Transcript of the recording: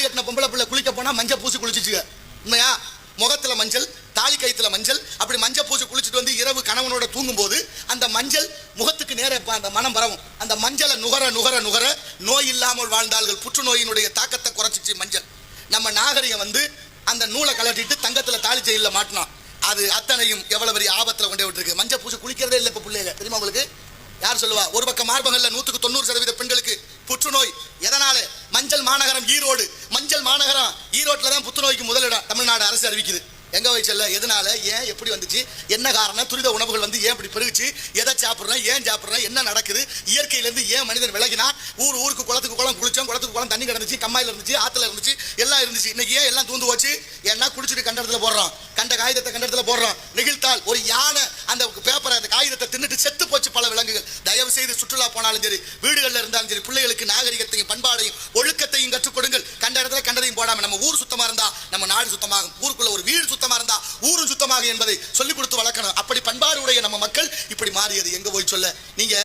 தாலி கட்டின பொம்பளை பிள்ளை குளிக்க போனா மஞ்சள் பூசி குளிச்சுச்சுங்க. உண்மையா? முகத்துல மஞ்சள் தாலி கைத்துல மஞ்சள் அப்படி மஞ்சள் பூசி குளிச்சுட்டு வந்து இரவு கணவனோட தூங்கும்போது அந்த மஞ்சள் முகத்துக்கு நேர அந்த மனம் பரவும். அந்த மஞ்சளை நுகர நுகர நுகர நோய் இல்லாமல் வாழ்ந்தார்கள். புற்றுநோயினுடைய தாக்கத்தை குறைச்சிச்சு மஞ்சள். நம்ம நாகரிகம் வந்து அந்த நூலை கலட்டிட்டு தங்கத்துல தாலி செயலில் மாட்டினோம் அது அத்தனையும் எவ்வளவு பெரிய ஆபத்துல கொண்டே விட்டுருக்கு. மஞ்சள் பூசி குளிக்கிறதே இல்லை இப்ப பிள்ளைங்க. தெரியுமா உங்களுக்கு? யார் சொல்லுவா? ஒரு பக்கம் மார்பகங்களில் நூற்றுக்கு தொண்ணூறு சதவீத பெண்களுக்கு புற்றுநோய் எதனால? மஞ்சள் மாநகரம் ஈரோடு. மஞ்சள் மாநகரம் ஈரோட்டில் தான் புற்றுநோய்க்கு முதலிடம் தமிழ்நாடு அரசு அறிவிக்குது. எங்க வயசுல எதனால? ஏன் எப்படி வந்துச்சு? என்ன காரணம்? துரித உணவுகள் வந்து ஏன் இப்படி பெருகுச்சு? எதை சாப்பிட்றோம்? ஏன் சாப்பிட்றோம்? என்ன நடக்குது? இயற்கையிலேருந்து ஏன் மனிதன் விலகினா? ஊர் ஊருக்கு குளத்துக்கு குளம் குளிச்சோம். குளத்துக்கு குளம் தண்ணி கிடந்துச்சு. கம்மாயில் இருந்துச்சு. ஆற்றுல இருந்துச்சு. எல்லாம் இருந்துச்சு. இன்னைக்கு ஏன் எல்லாம் தூந்து போச்சு? ஏன்னா குடிச்சிட்டு கண்ட இடத்துல போடுறோம். கண்ட காகிதத்தை கண்ட இடத்துல போடுறோம். நெகிழ்த்தால் ஒரு யானை அந்த பேப்பரை அந்த காகிதத்தை செத்து போச்சு பல விலங்குகள். தயவு செய்து சுற்றுலா போனாலும் சரி வீடுகளில் இருந்தாலும் சரி பிள்ளைகளுக்கு நாகரிகத்தையும் பண்பாடையும் ஒழுக்கத்தையும் கற்றுக் கொடுங்கள். கண்ட இடத்துல கண்டதையும் போடாம நம்ம ஊர் சுத்தமா இருந்தா நம்ம நாடு சுத்தமாகும். ஊருக்குள்ள ஒரு வீடு சுத்தமா இருந்தா ஊரும் சுத்தமாகும் என்பதை சொல்லிக் கொடுத்து வளர்க்கணும். அப்படி பண்பாடு உடைய நம்ம மக்கள் இப்படி மாறியது. எங்க போய் சொல்ல? நீங்க